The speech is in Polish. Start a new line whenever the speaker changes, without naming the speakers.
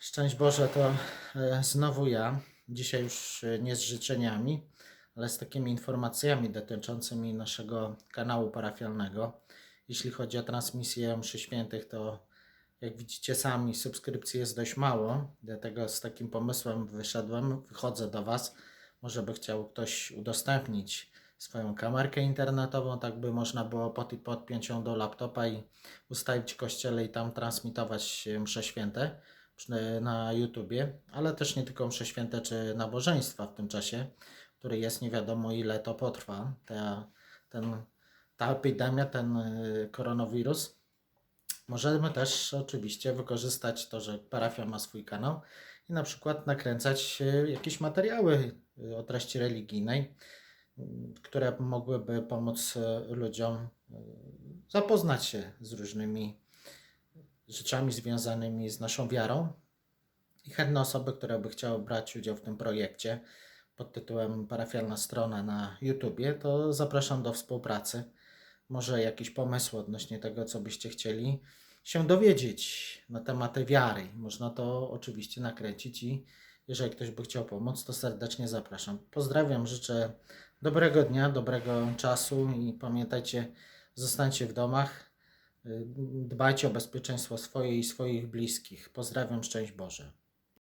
Szczęść Boże, to e, znowu ja. Dzisiaj już e, nie z życzeniami, ale z takimi informacjami dotyczącymi naszego kanału parafialnego. Jeśli chodzi o transmisję mszy świętych, to jak widzicie sami, subskrypcji jest dość mało, dlatego z takim pomysłem wyszedłem, wychodzę do Was. Może by chciał ktoś udostępnić swoją kamerkę internetową, tak by można było pod, podpiąć ją do laptopa i ustawić w kościele i tam transmitować e, msze święte na YouTubie, ale też nie tylko msze święte czy nabożeństwa w tym czasie, który jest nie wiadomo ile to potrwa, ta, ten, ta epidemia, ten y, koronawirus. Możemy też oczywiście wykorzystać to, że parafia ma swój kanał i na przykład nakręcać y, jakieś materiały y, o treści religijnej, które mogłyby pomóc ludziom zapoznać się z różnymi rzeczami związanymi z naszą wiarą. I chętne osoby, które by chciały brać udział w tym projekcie pod tytułem Parafialna Strona na YouTubie, to zapraszam do współpracy. Może jakieś pomysły odnośnie tego, co byście chcieli się dowiedzieć na tematy wiary. Można to oczywiście nakręcić i jeżeli ktoś by chciał pomóc, to serdecznie zapraszam. Pozdrawiam, życzę dobrego dnia, dobrego czasu i pamiętajcie, zostańcie w domach. Dbajcie o bezpieczeństwo swoje i swoich bliskich. Pozdrawiam, szczęść Boże.